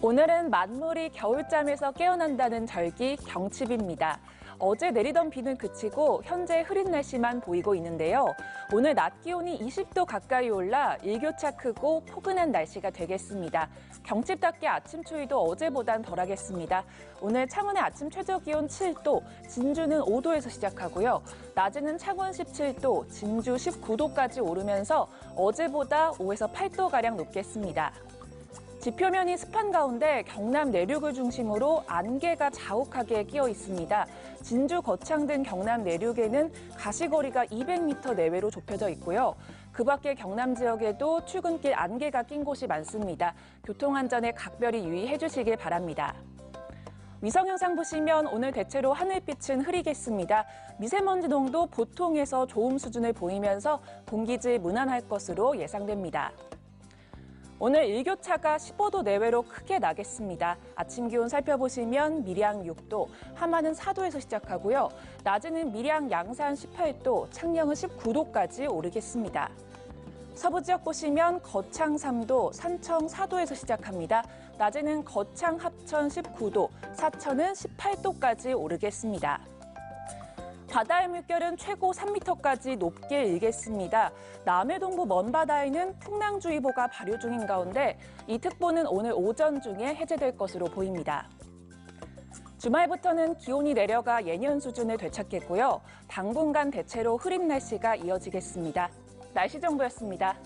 오늘은 만물이 겨울잠에서 깨어난다는 절기 경칩입니다. 어제 내리던 비는 그치고 현재 흐린 날씨만 보이고 있는데요. 오늘 낮 기온이 20도 가까이 올라 일교차 크고 포근한 날씨가 되겠습니다. 경칩답게 아침 추위도 어제보단 덜하겠습니다. 오늘 창원의 아침 최저 기온 7도, 진주는 5도에서 시작하고요. 낮에는 창원 17도, 진주 19도까지 오르면서 어제보다 5에서 8도 가량 높겠습니다. 지표면이 습한 가운데 경남 내륙을 중심으로 안개가 자욱하게 끼어 있습니다. 진주 거창 등 경남 내륙에는 가시거리가 200m 내외로 좁혀져 있고요. 그 밖에 경남 지역에도 출근길 안개가 낀 곳이 많습니다. 교통안전에 각별히 유의해 주시길 바랍니다. 위성 영상 보시면 오늘 대체로 하늘빛은 흐리겠습니다. 미세먼지 농도 보통에서 좋음 수준을 보이면서 공기질 무난할 것으로 예상됩니다. 오늘 일교차가 15도 내외로 크게 나겠습니다. 아침 기온 살펴보시면 밀양 6도, 함안은 4도에서 시작하고요. 낮에는 밀양 양산 18도, 창녕은 19도까지 오르겠습니다. 서부 지역 보시면 거창 3도, 산청 4도에서 시작합니다. 낮에는 거창 합천 19도, 사천은 18도까지 오르겠습니다. 바다의 물결은 최고 3m까지 높게 일겠습니다. 남해 동부 먼바다에는 풍랑주의보가 발효 중인 가운데 이 특보는 오늘 오전 중에 해제될 것으로 보입니다. 주말부터는 기온이 내려가 예년 수준을 되찾겠고요. 당분간 대체로 흐린 날씨가 이어지겠습니다. 날씨 정보였습니다.